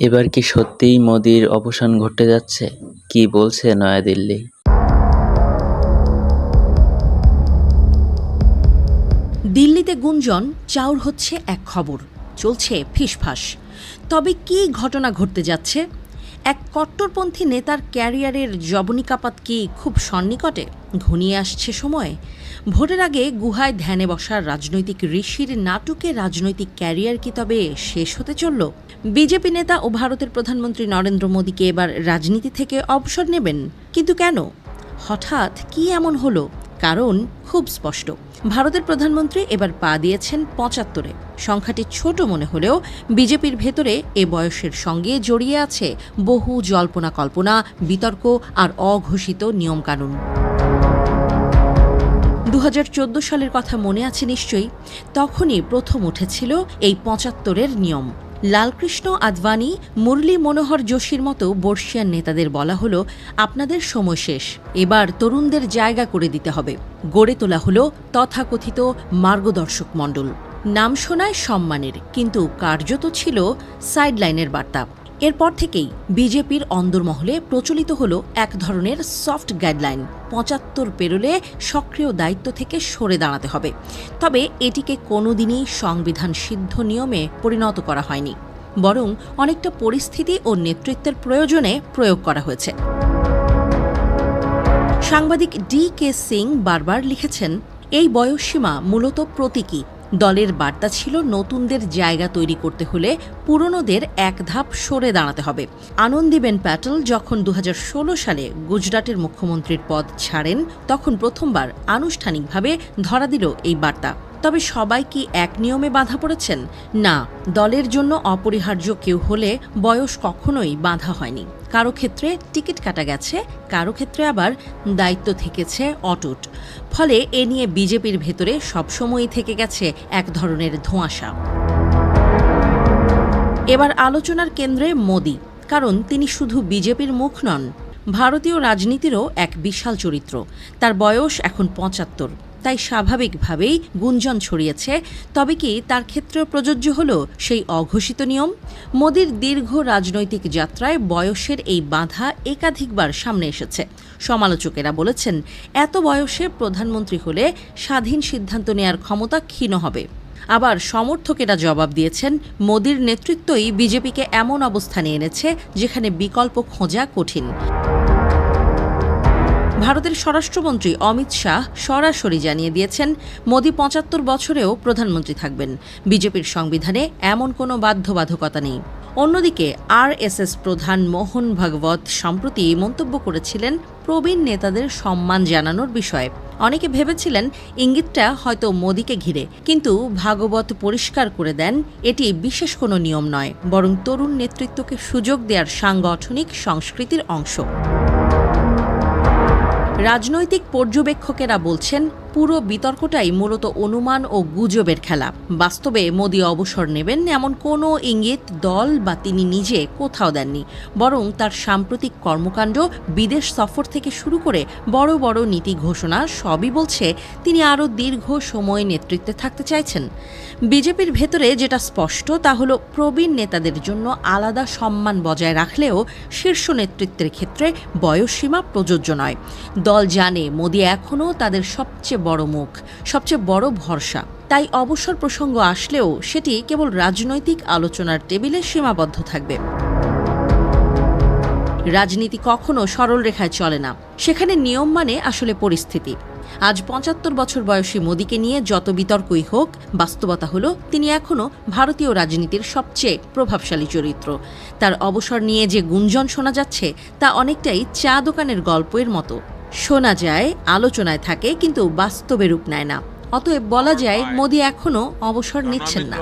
এবার কি সত্যিই মোদির অবসান ঘটতে যাচ্ছে? কি বলছে নয়াদিল্লি? দিল্লিতে গুঞ্জন, চাউর হচ্ছে এক খবর। চলছে ফিসফাস। তবে কি ঘটনা ঘটতে যাচ্ছে? এক কট্টরপন্থী নেতার ক্যারিয়ারের জবনিকাপাত কি খুব সন্নিকটে? ঘনিয়ে আসছে সময়। ভোটের আগে গুহায় ধ্যানে বসার রাজনৈতিক ঋষির নাটকে রাজনৈতিক ক্যারিয়ার কি তবে শেষ হতে চলল? বিজেপি নেতা ও ভারতের প্রধানমন্ত্রী নরেন্দ্র মোদীকে এবার রাজনীতি থেকে অবসর নেবেন। কিন্তু কেন? হঠাৎ কি এমন হলো? কারণ খুব স্পষ্ট। ভারতের প্রধানমন্ত্রী এবার পা দিয়েছেন পঁচাত্তরে। সংখ্যাটি ছোট মনে হলেও বিজেপির ভেতরে এ বয়সের সঙ্গে জড়িয়ে আছে বহু জল্পনা কল্পনা, বিতর্ক আর অঘোষিত নিয়মকানুন। দু হাজার চোদ্দ সালের কথা মনে আছে নিশ্চয়ই? তখনই প্রথম উঠেছিল এই পঁচাত্তরের নিয়ম। লালকৃষ্ণ আদবানি মুরলী মনোহর যোশীর মতো বর্ষিয়ান নেতাদের বলা হলো, আপনাদের সময় শেষ। এবার তরুণদের জায়গা করে দিতে হবে। গড়ে তোলা হল তথাকথিত মার্গদর্শক মণ্ডল। নাম শোনায় সম্মানের, কিন্তু কার্যত ছিল সাইডলাইনের বার্তা। এরপর থেকেই বিজেপির অন্দরমহলে প্রচলিত হল এক ধরনের সফট গাইডলাইন, পঁচাত্তর পেরোলে সক্রিয় দায়িত্ব থেকে সরে দাঁড়াতে হবে। তবে এটিকে কোনোদিনই সংবিধান সিদ্ধ নিয়মে পরিণত করা হয়নি। বরং অনেকটা পরিস্থিতি ও নেতৃত্বের প্রয়োজনে প্রয়োগ করা হয়েছে। সাংবাদিক ডি কে সিং বারবার লিখেছেন, এই বয়সসীমা মূলত প্রতীকী দলের বার্তা ছিল নতুনদের জায়গা তৈরি করতে হলে পুরনোদের এক ধাপ সরে দাঁড়াতে হবে। আনন্দীবেন প্যাটেল যখন দু হাজার ষোলো সালে গুজরাটের মুখ্যমন্ত্রীর পদ ছাড়েন, তখন প্রথমবার আনুষ্ঠানিকভাবে ধরা দিল এই বার্তা। তবে সবাই কি এক নিয়মে বাধা পড়েছেন? না, দলের জন্য অপরিহার্য কেউ হলে বয়স কখনোই বাধা হয়নি। কারও ক্ষেত্রে টিকিট কাটা গেছে, কারও ক্ষেত্রে আবার দায়িত্ব থেকেছে অটুট। ফলে এ নিয়ে বিজেপির ভেতরে সবসময়ই থেকে গেছে এক ধরনের ধোঁয়াশা। এবার আলোচনার কেন্দ্রে মোদি, কারণ তিনি শুধু বিজেপির মুখ নন, ভারতীয় রাজনীতিরও এক বিশাল চরিত্র। তার বয়স এখন পঁচাত্তর। তাই স্বাভাবিকভাবেই গুঞ্জন ছড়িয়েছে। তবে কি তার ক্ষেত্রেও প্রযোজ্য হল সেই অঘোষিত নিয়ম? মোদির দীর্ঘ রাজনৈতিক যাত্রায় বয়সের এই বাধা একাধিকবার সামনে এসেছে। সমালোচকেরা বলেছেন, এত বয়সে প্রধানমন্ত্রী হলে স্বাধীন সিদ্ধান্ত নেয়ার ক্ষমতা ক্ষীণ হবে। আবার সমর্থকেরা জবাব দিয়েছেন, মোদির নেতৃত্বই বিজেপিকে এমন অবস্থানে এনেছে যেখানে বিকল্প খোঁজা কঠিন। ভারতের স্বরাষ্ট্রমন্ত্রী অমিত শাহ সরাসরি জানিয়ে দিয়েছেন, মোদী পঁচাত্তর বছরেও প্রধানমন্ত্রী থাকবেন। বিজেপির সংবিধানে এমন কোনো বাধ্যবাধকতা নেই। অন্যদিকে, আরএসএস প্রধান মোহন ভাগবত সম্প্রতি মন্তব্য করেছিলেন প্রবীণ নেতাদের সম্মান জানানোর বিষয়ে। অনেকে ভেবেছিলেন ইঙ্গিতটা হয়তো মোদীকে ঘিরে, কিন্তু ভাগবত পরিষ্কার করে দেন, এটি বিশেষ কোনো নিয়ম নয়, বরং তরুণ নেতৃত্বকে সুযোগ দেওয়ার সাংগঠনিক সংস্কৃতির অংশ। রাজনৈতিক পর্যবেক্ষকেরা বলছেন পুরো বিতর্কটাই মূলত অনুমান ও গুজবের খেলা। বাস্তবে মোদী অবসর নেবেন এমন কোনো ইঙ্গিত দল বা তিনি নিজে কোথাও দেননি। বরং তার সাম্প্রতিক কর্মকাণ্ড, বিদেশ সফর থেকে শুরু করে বড় বড় নীতি ঘোষণা, সবই বলছে তিনি আরও দীর্ঘ সময় নেতৃত্বে থাকতে চাইছেন। বিজেপির ভেতরে যেটা স্পষ্ট, তা হলো প্রবীণ নেতাদের জন্য আলাদা সম্মান বজায় রাখলেও শীর্ষ নেতৃত্বের ক্ষেত্রে বয়সসীমা প্রযোজ্য নয়। দল জানে মোদী এখনও তাদের সবচেয়ে বড় মুখ, সবচেয়ে বড় ভরসা। তাই অবসর প্রসঙ্গ আসলেও সেটি কেবল রাজনৈতিক আলোচনার টেবিলে সীমাবদ্ধ থাকবে। রাজনীতি কখনো সরল রেখায় চলে না। সেখানে নিয়ম মানে আসলে পরিস্থিতি। আজ পঁচাত্তর বছর বয়সী মোদীকে নিয়ে যত বিতর্কই হোক, বাস্তবতা হলো তিনি এখনও ভারতীয় রাজনীতির সবচেয়ে প্রভাবশালী চরিত্র। তার অবসর নিয়ে যে গুঞ্জন শোনা যাচ্ছে, তা অনেকটাই চা দোকানের গল্পের মতো। শোনা যায় আলোচনায় থাকে কিন্তু বাস্তবে রূপ নেয় না। অতএব বলা যায় মোদী এখনও অবসর নিচ্ছেন না।